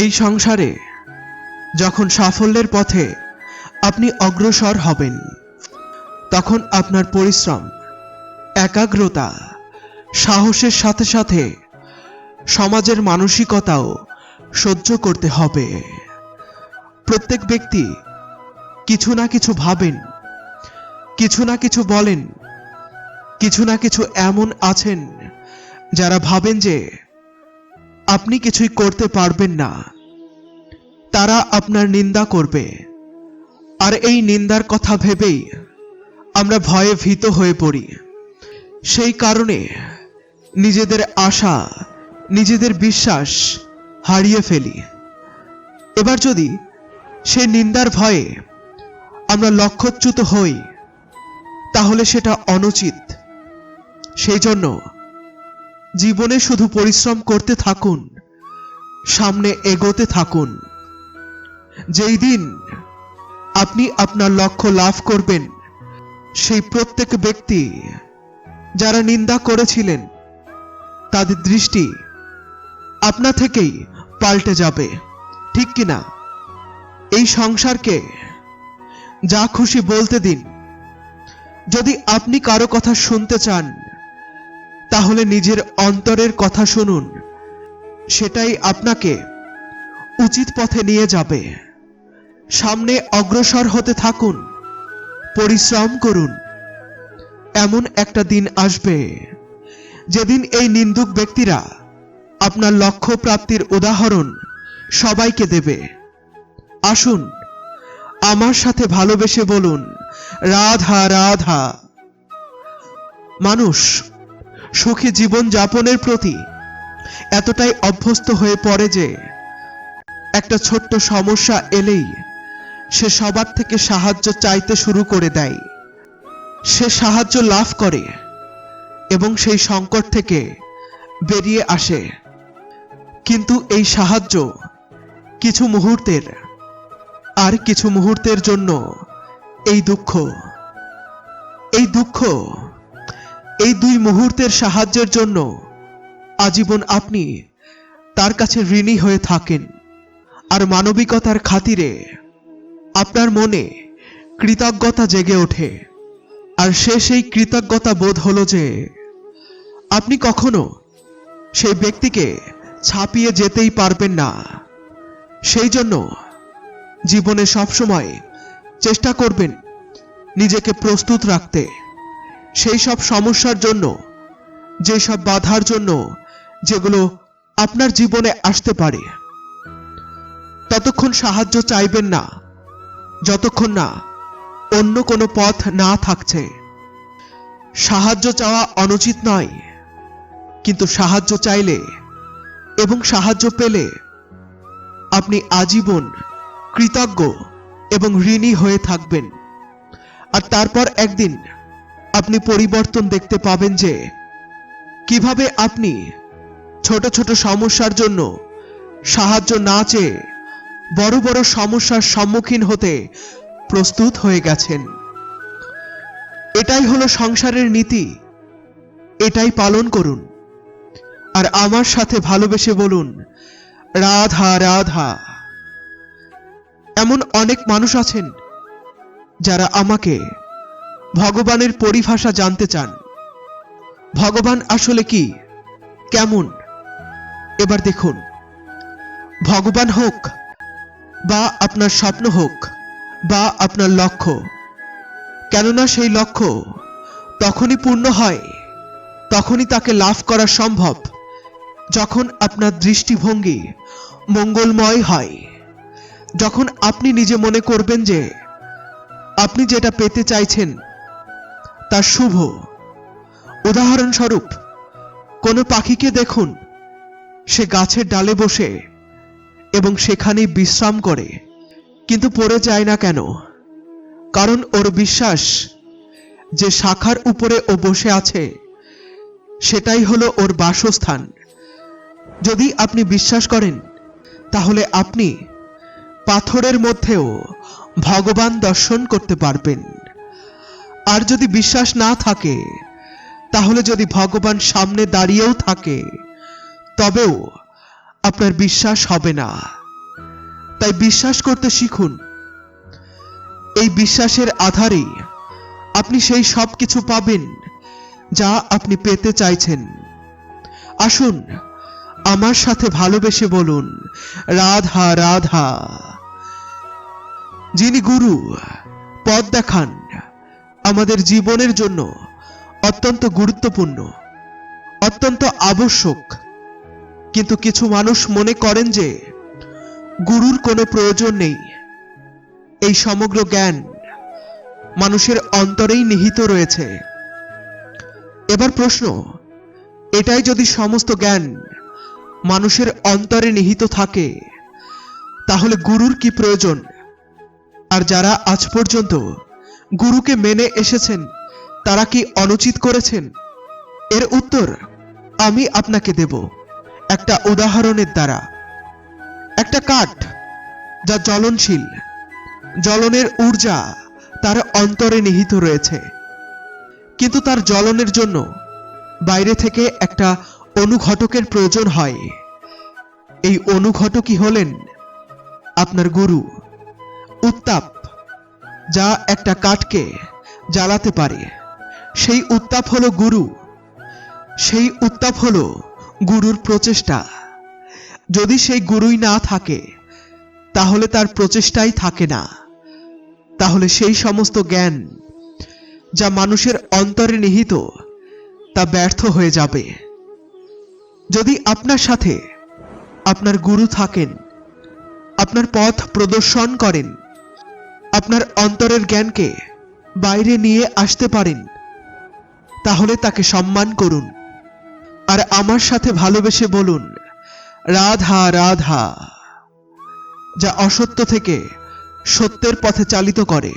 এই সংসারে যখন সাফল্যের পথে আপনি অগ্রসর হবেন, তখন আপনার পরিশ্রম, একাগ্রতা, সাহসের সাথে সাথে সমাজের মানসিকতাও সহ্য করতে হবে। প্রত্যেক ব্যক্তি কিছু না কিছু ভাবেন, কিছু না কিছু বলেন, কিছু না কিছু এমন আছেন যারা ভাবেন যে আপনি কিছুই করতে পারবেন না। তারা আপনার নিন্দা করবে। আর এই নিন্দার কথা ভেবেই আমরা ভয়ে ভীত হয়ে পড়ি। সেই কারণে নিজেদের আশা, নিজেদের বিশ্বাস হারিয়ে ফেলি। এবার যদি সে নিন্দার ভয়ে আমরা লক্ষ্যচ্যুত হই, তাহলে সেটা অনুচিত। সেই জন্য জীবনে শুধু পরিশ্রম করতে থাকুন, সামনে এগোতে থাকুন। যেই দিন আপনি আপনার লক্ষ্য লাভ করবেন, সেই প্রত্যেক ব্যক্তি যারা নিন্দা করেছিলেন, তাদের দৃষ্টি আপনা থেকেই পাল্টে যাবে, ঠিক কিনা? এই সংসারকে যা খুশি বলতে দিন। যদি আপনি কারও কথা শুনতে চান তাহলে নিজের অন্তরের কথা শুনুন। সেটাই আপনাকে উচিত পথে নিয়ে যাবে। সামনে অগ্রসর হতে থাকুন। পরিশ্রম করুন। এমন একটা দিন আসবে, যেদিন এই নিন্দুক ব্যক্তিরা আপনার লক্ষ্য প্রাপ্তির উদাহরণ সবাইকে দেবে। আসুন, আমার সাথে ভালোবেসে বলুন, রাধা রাধা। মানুষ সুখী জীবন যাপনের প্রতি এতটাই অভ্যস্ত হয়ে পড়ে যে একটা ছোট্ট সমস্যা এলেই সে সবার থেকে সাহায্য চাইতে শুরু করে দেয়। সে সাহায্য লাভ করে এবং সেই সংকট থেকে বেরিয়ে আসে। কিন্তু এই সাহায্য কিছু মুহূর্তের আর কিছু মুহূর্তের জন্য এই দুঃখ এই দুঃখ এই দুই মুহূর্তের সাহায্যের জন্য আজীবন আপনি তার কাছে ঋণী হয়ে থাকেন। আর মানবিকতার খাতিরে আপনার মনে কৃতজ্ঞতা জেগে ওঠে। আর সে সেই কৃতজ্ঞতা বোধ হলো যে আপনি কখনো সেই ব্যক্তিকে ছাপিয়ে যেতেই পারবেন না। সেই জন্য জীবনে সবসময় চেষ্টা করবেন নিজেকে প্রস্তুত রাখতে। সেই সব সমস্যার জন্য যেসব বাধার জন্য যেগুলো আপনার জীবনে আসতে পারে। ততক্ষণ সাহায্য চাইবেন না, যতক্ষণ না অন্য কোনো পথ না থাকছে। সাহায্য চাওয়া অনুচিত নয়, কিন্তু সাহায্য চাইলে এবং সাহায্য পেলে আপনি আজীবন কৃতজ্ঞ এবং ঋণী হয়ে থাকবেন। আর তারপর একদিন আপনি পরিবর্তন দেখতে পাবেন যে কীভাবে আপনি ছোট ছোট সমস্যার জন্য সাহায্য না চেয়ে বড় বড় সমস্যার সম্মুখীন হতে প্রস্তুত হয়ে গেছেন। এটাই হলো সংসারের নীতি। এটাই পালন করুন। আর আমার সাথে ভালোবেসে বলুন, রাধা রাধা। এমন অনেক মানুষ আছেন যারা আমাকে ভগবানের পরিভাষা জানতে চান। ভগবান আসলে কি? কেমন? এবার দেখুন। ভগবান হোক, বা আপনার স্বপ্ন হোক, বা আপনার লক্ষ্য। কেননা সেই লক্ষ্য তখনই পূর্ণ হয়, তখনই তাকে লাভ করা সম্ভব, যখন আপনার দৃষ্টিভঙ্গি মঙ্গলময় হয়। যখন আপনি নিজে মনে করবেন যে, আপনি যেটা পেতে চাইছেন তা শুভ। উদাহরণস্বরূপ, কোনো পাখিকে দেখুন, সে গাছের ডালে বসে এবং সেখানেই বিশ্রাম করে, কিন্তু পড়ে যায় না কেন? কারণ ওর বিশ্বাস যে শাখার উপরে ও বসে আছে, সেটাই হলো ওর বাসস্থান। যদি আপনি বিশ্বাস করেন, তাহলে আপনি পাথরের মধ্যেও ভগবান দর্শন করতে পারবেন। আর যদি বিশ্বাস না থাকে, তাহলে যদি ভগবান সামনে দাঁড়িয়েও থাকে, তবেও আপনার বিশ্বাস হবে না। তাই বিশ্বাস করতে শিখুন। এই বিশ্বাসের আধারে আপনি সেই সব কিছু পাবেন যা আপনি পেতে চাইছেন। আসুন, আমার সাথে ভালোবেসে বলুন, রাধা রাধা। যিনি গুরু পথ দেখান। আমাদের জীবনের জন্য অত্যন্ত গুরুত্বপূর্ণ, অত্যন্ত আবশ্যক। কিন্তু কিছু মানুষ মনে করেন যে গুরুর কোনো প্রয়োজন নেই। এই সমগ্র জ্ঞান মানুষের অন্তরেই নিহিত রয়েছে। এবার প্রশ্ন, এটাই যদি সমস্ত জ্ঞান মানুষের অন্তরে নিহিত থাকে, তাহলে গুরুর কি প্রয়োজন? আর যারা আজ পর্যন্ত গুরুকে মেনে এসেছেন, তারা কি অনুচিত করেছেন? এর উত্তর আমি আপনাকে দেব। একটা উদাহরণের দ্বারা। একটা কাঠ যা জ্বলনশীল, জ্বলনের ঊর্জা তার অন্তরে নিহিত রয়েছে। কিন্তু তার জ্বলনের জন্য বাইরে থেকে একটা অনুঘটকের প্রয়োজন হয়। এই অনুঘটকই হলেন আপনার গুরু, উত্তাপ। যা একটা কাঠকে জ্বালাতে পারে। সেই উত্তাপ হলো গুরু। সেই উত্তাপ হলো গুরুর প্রচেষ্টা। যদি সেই গুরুই না থাকে, তাহলে তার প্রচেষ্টাই থাকে না। তাহলে সেই সমস্ত জ্ঞান যা মানুষের অন্তরে নিহিত, তা ব্যর্থ হয়ে যাবে। যদি আপনার সাথে আপনার গুরু থাকেন, আপনার পথ প্রদর্শন করেন আপনার অন্তরের জ্ঞানকে বাইরে নিয়ে আসতে পারেন, তাহলে তাকে সম্মান করুন। আর আমার সাথে ভালোবেসে বলুন, রাধা রাধা, যা অসত্য থেকে সত্যের পথে চালিত করে।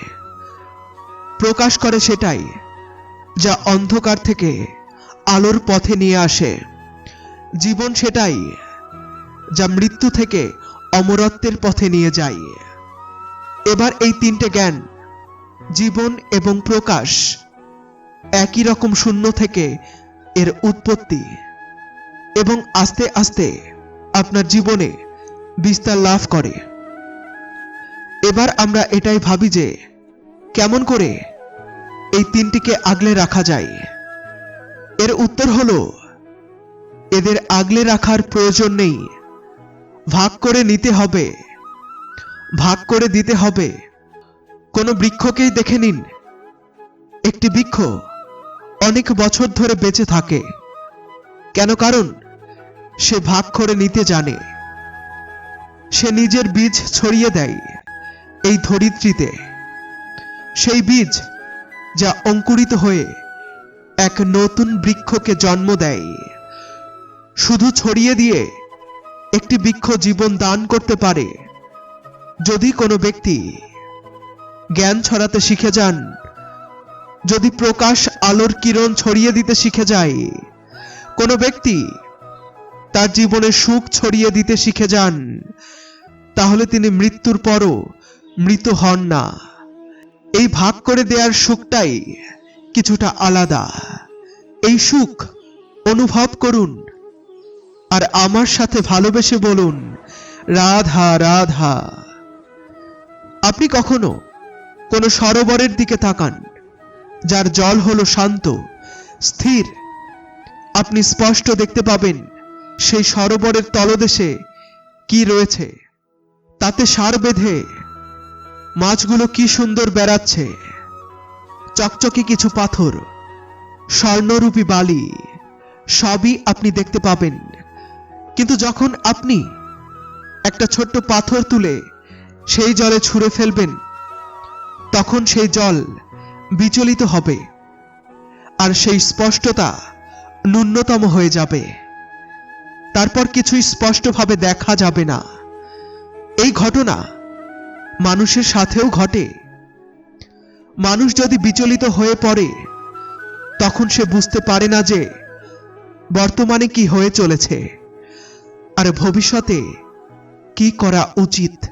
প্রকাশ করে সেটাই যা অন্ধকার থেকে আলোর পথে নিয়ে আসে। জীবন সেটাই যা মৃত্যু থেকে অমরত্বের পথে নিয়ে যায়। এবার এই তিনটে জ্ঞান, জীবন এবং প্রকাশ, একই রকম শূন্য থেকে এর উৎপত্তি এবং আস্তে আস্তে আপনার জীবনে বিস্তার লাভ করে। এবার আমরা এটাই ভাবি যে কেমন করে এই তিনটিকে আগলে রাখা যায়। এর উত্তর হলো, এদের আগলে রাখার প্রয়োজন নেই। ভাগ করে নিতে হবে। ভাগ করে দিতে হবে। কোনো বৃক্ষকেই দেখে নিন। একটি বৃক্ষ অনেক বছর ধরে বেঁচে থাকে। কেন কারণ সে ভাগ করে নিতে জানে। সে নিজের বীজ ছড়িয়ে দেয় এই ধরিত্রীতে। সেই বীজ যা অঙ্কুরিত হয়ে এক নতুন বৃক্ষকে জন্ম দেয়। শুধু ছড়িয়ে দিয়ে একটি বৃক্ষ জীবন দান করতে পারে। যদি কোনো ব্যক্তি জ্ঞান ছড়াতে শিখে যান, যদি প্রকাশ আলোর কিরণ ছড়িয়ে দিতে শিখে যায়, কোনো ব্যক্তি তার জীবনে সুখ ছড়িয়ে দিতে শিখে যান, তাহলে তিনি মৃত্যুর পরও মৃত হন না। এই ভাগ করে দেওয়ার সুখটাই কিছুটা আলাদা। এই সুখ অনুভব করুন আর আমার সাথে ভালোবেসে বলুন, রাধা রাধা। আপনি কখনো কোনো সরোবরের দিকে তাকান, যার জল হলো শান্ত, স্থির? আপনি স্পষ্ট দেখতে পাবেন সেই সরোবরের তলদেশে কি রয়েছে, তাতে সার বেঁধে মাছগুলো কি সুন্দর বেড়াচ্ছে, চকচকে কিছু পাথর, স্বর্ণরূপী বালি, সবই আপনি দেখতে পাবেন। কিন্তু যখন আপনি একটা ছোট্ট পাথর তুলে সেই জলে ছুঁড়ে ফেলবেন, তখন সেই জল বিচলিত হবে আর সেই স্পষ্টতা ন্যূনতম হয়ে যাবে। তারপর কিছুই স্পষ্টভাবে দেখা যাবে না। এই ঘটনা মানুষের সাথেও ঘটে। মানুষ যদি বিচলিত হয়ে পড়ে, তখন সে বুঝতে পারে না যে বর্তমানে কি হয়ে চলেছে। আর ভবিষ্যতে কি করা উচিত?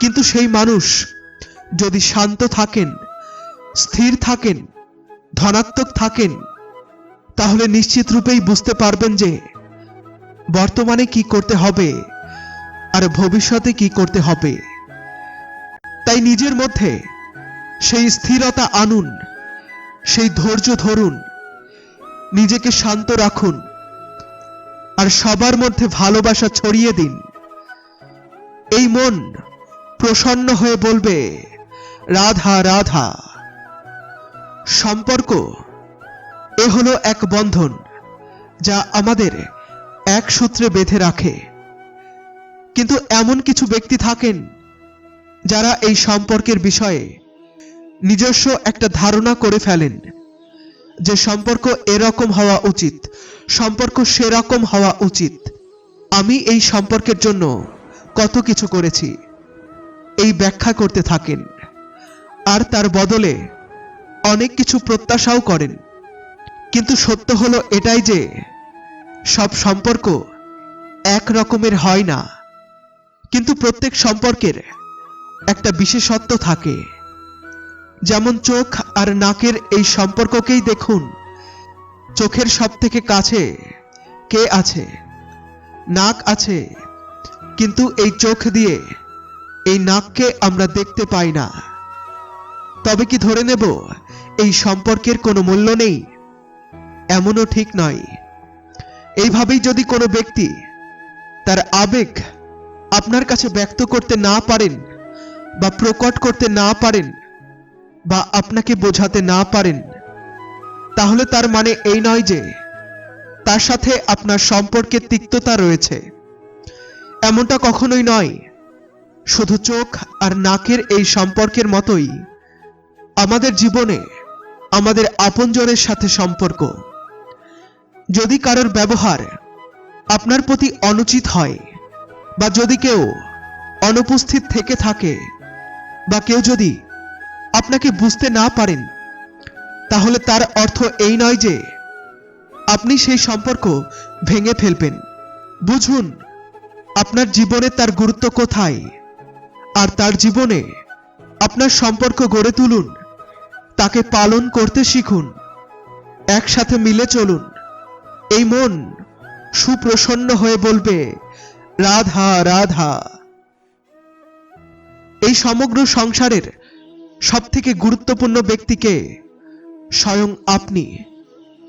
কিন্তু সেই মানুষ যদি শান্ত থাকেন, স্থির থাকেন, ধনাত্মক থাকেন, তাহলে নিশ্চিত রূপেই বুঝতে পারবেন যে বর্তমানে কি করতে হবে আর ভবিষ্যতে কি করতে হবে। তাই নিজের মধ্যে সেই স্থিরতা আনুন, সেই ধৈর্য ধরুন, নিজেকে শান্ত রাখুন আর সবার মধ্যে ভালোবাসা ছড়িয়ে দিন। এই মন প্রসন্ন হয়ে বলবে, রাধা রাধা। সম্পর্ক, এ হলো এক বন্ধন, যা আমাদের এক সূত্রে বেঁধে রাখে। কিন্তু এমন কিছু ব্যক্তি থাকেন, যারা এই সম্পর্কের বিষয়ে নিজস্ব একটা ধারণা করে ফেলেন, যে সম্পর্ক এরকম হওয়া উচিত, সম্পর্ক সেরকম হওয়া উচিত। আমি এই সম্পর্কের জন্য কত কিছু করেছি। এই ব্যাখ্যা করতে থাকেন। আর তার বদলে অনেক কিছু প্রত্যাশাও করেন। কিন্তু সত্য হলো এটাই যে, সব সম্পর্ক এক রকমের হয় না। কিন্তু প্রত্যেক সম্পর্কের একটা বিশেষত্ব থাকে। যেমন চোখ আর নাকের এই সম্পর্ককেই দেখুন। চোখের সব থেকে কাছে কে আছে? নাক আছে। কিন্তু এই চোখ দিয়ে এই নাককে আমরা দেখতে পাই না। তবে কি ধরে নেব, এই সম্পর্কের কোনো মূল্য নেই? এমনও ঠিক নয়। এইভাবেই যদি কোনো ব্যক্তি তার আবেগ আপনার কাছে ব্যক্ত করতে না পারেন বা প্রকট করতে না পারেন বা আপনাকে বোঝাতে না পারেন, তাহলে তার মানে এই নয় যে তার সাথে আপনার সম্পর্কে তিক্ততা রয়েছে। এমনটা কখনোই নয় শুধু চোখ আর নাকের এই সম্পর্কের মতোই। আমাদের জীবনে আমাদের আপনজনের সাথে সম্পর্ক। যদি কারোর ব্যবহার আপনার প্রতি অনুচিত হয় বা যদি কেউ অনুপস্থিত থেকে থাকে বা কেউ যদি আপনাকে বুঝতে না পারেন, তাহলে তার অর্থ এই নয় যে আপনি সেই সম্পর্ক ভেঙে ফেলবেন। বুঝুন, আপনার জীবনে তার গুরুত্ব কোথায়? আর তার জীবনে আপনার সম্পর্ক গড়ে তুলুন, তাকে পালন করতে শিখুন, একসাথে মিলে চলুন। এই মন সুপ্রসন্ন হয়ে বলবে, রাধা রাধা। এই সমগ্র সংসারের সব থেকে গুরুত্বপূর্ণ ব্যক্তিকে স্বয়ং আপনি।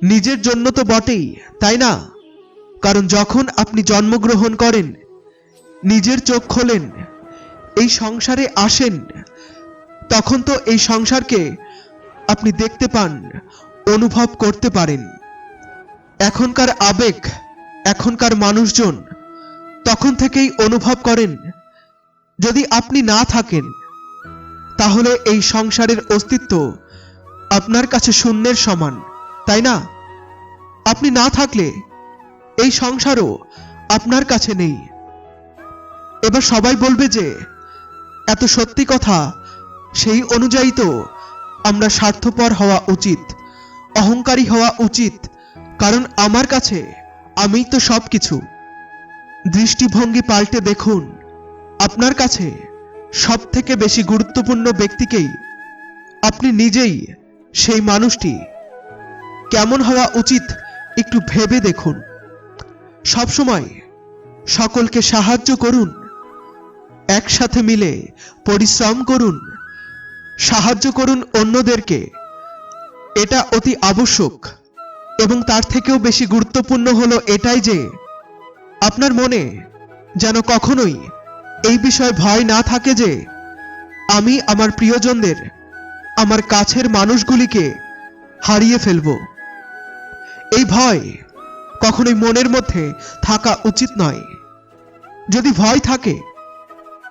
নিজের জন্য তো বটেই, তাই না? কারণ যখন আপনি জন্মগ্রহণ করেন, নিজের চোখ খোলেন এই সংসারে আসেন, তখন তো এই সংসারকে আপনি দেখতে পান, অনুভব করতে পারেন। এখনকার আবেগ, এখনকার মানুষজন তখন থেকেই অনুভব করেন, যদি আপনি না থাকেন, তাহলে এই সংসারের অস্তিত্ব আপনার কাছে শূন্যের সমান, তাই না? আপনি না থাকলে এই সংসারও আপনার কাছে নেই। এবার সবাই বলবে যে এত সত্যি কথা? সেই অনুযায়ী তো আমরা স্বার্থপর হওয়া উচিত, অহংকারী হওয়া উচিত, কারণ আমার কাছে আমি তো সব কিছু দৃষ্টিভঙ্গি পাল্টে দেখুন, আপনার কাছে সব থেকে বেশি গুরুত্বপূর্ণ ব্যক্তিকেই আপনি নিজেই সেই মানুষটি। কেমন হওয়া উচিত একটু ভেবে দেখুন। সবসময় সকলকে সাহায্য করুন একসাথে মিলে পরিশ্রম করুন, সাহায্য করুন অন্যদেরকে। এটা অতি আবশ্যক এবং তার থেকেও বেশি গুরুত্বপূর্ণ হলো এটাই যে, আপনার মনে যেন কখনোই এই বিষয়ে ভয় না থাকে যে, আমি আমার প্রিয়জনদের, আমার কাছের মানুষগুলিকে হারিয়ে ফেলব। এই ভয় কখনোই মনের মধ্যে থাকা উচিত নয়। যদি ভয় থাকে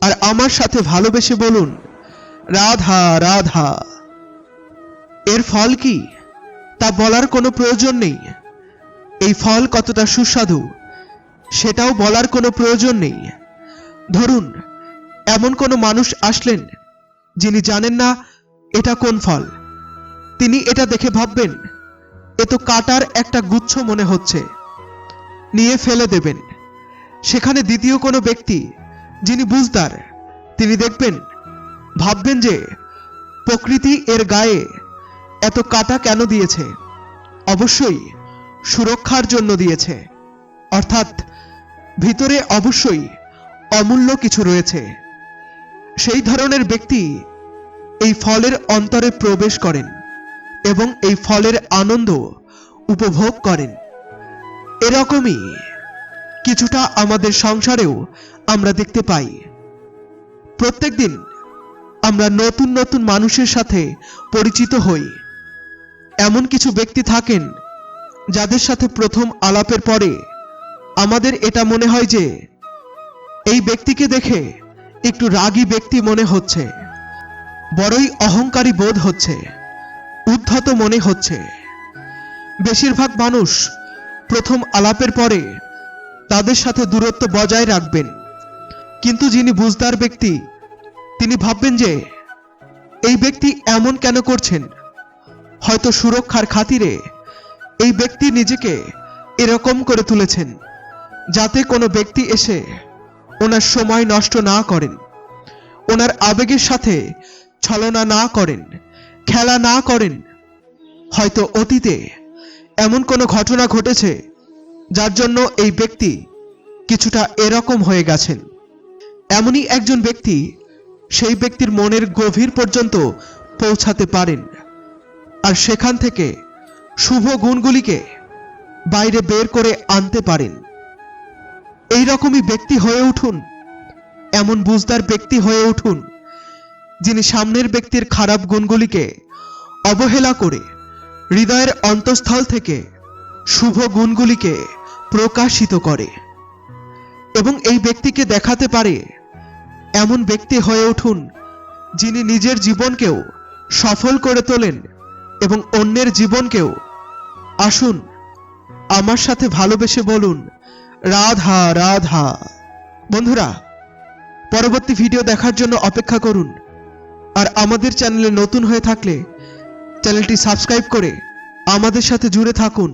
আর আমার সাথে ভালোবেসে বলুন, রাধা রাধা। এর ফল কি? তা বলার কোনো প্রয়োজন নেই। এই ফল কতটা সুস্বাদু, সেটাও বলার কোনো প্রয়োজন নেই। ধরুন, এমন কোনো মানুষ আসলেন, যিনি জানেন না এটা কোন ফল। তিনি এটা দেখে ভাববেন, এ তো কাটার একটা গুচ্ছ মনে হচ্ছে। নিয়ে ফেলে দেবেন। সেখানে দ্বিতীয় কোনো ব্যক্তি যিনি বুঝদার, তিনি দেখবেন, ভাববেন যে প্রকৃতি এর গায়ে এত কাটা কেন দিয়েছে? অবশ্যই সুরক্ষার জন্য দিয়েছে। অর্থাৎ ভিতরে অবশ্যই অমূল্য কিছু রয়েছে। সেই ধরনের ব্যক্তি এই ফলের অন্তরে প্রবেশ করেন এবং এই ফলের আনন্দ উপভোগ করেন। এরকমই কিছুটা আমাদের সংসারেও আমরা দেখতে পাই। প্রত্যেকদিন আমরা নতুন নতুন মানুষের সাথে পরিচিত হই। এমন কিছু ব্যক্তি থাকেন যাদের সাথে প্রথম আলাপের পরে আমাদের এটা মনে হয় যে এই ব্যক্তিকে দেখে একটু রাগী ব্যক্তি মনে হচ্ছে, বড়ই অহংকারী বোধ হচ্ছে, উদ্ধত মনে হচ্ছে। বেশিরভাগ মানুষ প্রথম আলাপের পরে তাদের সাথে দূরত্ব বজায় রাখবেন। কিন্তু যিনি বুঝদার ব্যক্তি, তিনি ভাববেন যে এই ব্যক্তি এমন কেন করছেন? হয়তো সুরক্ষার খাতিরে এই ব্যক্তি নিজেকে এরকম করে তুলেছেন, যাতে কোনো ব্যক্তি এসে ওনার সময় নষ্ট না করেন, ওনার আবেগের সাথে ছলনা না করেন, খেলা না করেন। হয়তো অতীতে এমন কোনো ঘটনা ঘটেছে, যার জন্য এই ব্যক্তি কিছুটা এরকম হয়ে গেছেন। এমনই একজন ব্যক্তি সেই ব্যক্তির মনের গভীর পর্যন্ত পৌঁছাতে পারেন। আর সেখান থেকে শুভ গুণগুলিকে বাইরে বের করে আনতে পারেন। এই রকমই ব্যক্তি হয়ে উঠুন, এমন বুঝদার ব্যক্তি হয়ে উঠুন, যিনি সামনের ব্যক্তির খারাপ গুণগুলিকে অবহেলা করে হৃদয়ের অন্তঃস্থল থেকে শুভ গুণগুলিকে প্রকাশিত করে এবং এই ব্যক্তিকে দেখাতে পারে এমন ব্যক্তি হয়ে উঠুন, যিনি নিজের জীবনকেও সফল করে তোলেন এবং অন্যের জীবনকেও। আসুন, আমার সাথে ভালোবেসে বলুন, রাধা রাধা। বন্ধুরা, পরবর্তী ভিডিও দেখার জন্য অপেক্ষা করুন, আর আমাদের চ্যানেলে নতুন হয়ে থাকলে চ্যানেলটি সাবস্ক্রাইব করে আমাদের সাথে জুড়ে থাকুন।